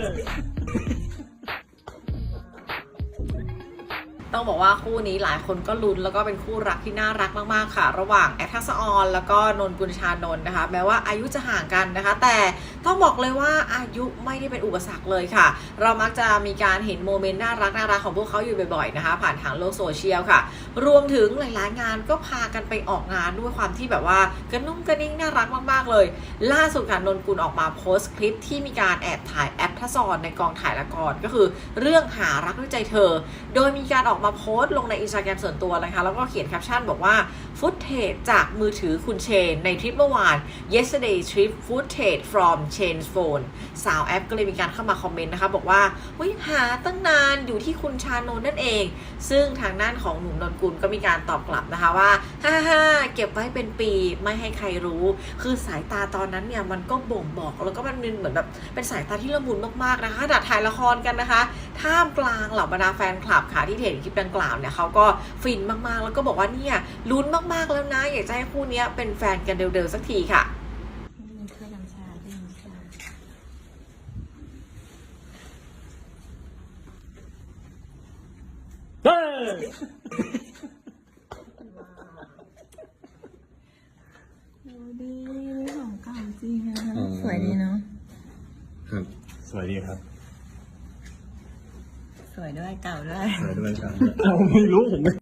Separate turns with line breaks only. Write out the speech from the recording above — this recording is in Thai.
Mano. ต้องบอกว่าคู่นี้หลายคนก็ลุ้นแล้วก็เป็นคู่รักที่น่ารักมากๆค่ะ ระหว่างแอทัสออนแล้วก็นนกุลชานนท์นะคะ แม้ว่าอายุจะห่างกันนะคะ แต่ต้องบอกเลยว่าอายุไม่ได้เป็นอุปสรรคเลยค่ะ เรามักจะมีการเห็นโมเมนต์น่ารักน่ารักของพวกเขาอยู่บ่อยๆนะคะ ผ่านทางโลกโซเชียลค่ะ รวมถึงหลายๆงานก็พากันไปออกงานด้วยความที่แบบว่ากระนุ่มกระนิ่งน่ารักมากๆเลย ล่าสุดค่ะนนกุลออกมาโพสต์คลิปที่มีการแอบถ่ายแอปทัศอนในกองถ่ายละครก็คือ เรื่องหารักด้วยใจเธอ โดยมีการออกมาโพสต์ลงในอินสตาแกรมส่วนตัวนะคะ แล้วก็เขียนแคปชั่นบอกว่าฟุตเทจจากมือถือคุณเชน ในทริปเมื่อวาน yesterday trip footage from Chain's phone สาวแอปก็เลยมีการเข้ามาคอมเมนต์นะคะ บอกว่าเฮ้ยหาตั้งนานอยู่ที่คุณชานนนั่นเอง ซึ่งทางด้านของหนุ่มนนกุลก็มีการตอบกลับนะคะว่าฮ่าฮ่าเก็บไว้เป็นปีไม่ให้ใครรู้ คือสายตาตอนนั้นเนี่ยมันก็บ่งบอกแล้วก็มันเหมือนแบบเป็นสายตาที่ละมุนมากๆนะคะขนาดถ่ายละครกันนะคะ ท่ามกลางเหล่าบรรดาแฟนคลับค่ะที่เห็นคลิปดังกล่าวเนี่ยเขาก็ฟินมากๆ แล้วก็บอกว่าเนี่ยลุ้นมากๆแล้วนะ อยากจะให้คู่เนี้ยเป็นแฟนกันเร็วๆสักทีค่ะ
มีเครื่องน้ำชาด้วยน้ำชา
เฮ้ย
ดูดีนี่ของเก่าจริงอะ
อ๋อ
สวยดีเนาะ
ครับ สวยดีครับ
สวยด้วยเก่าด้วย
สวยด้วยครับเอาไม่รู้ผมไม่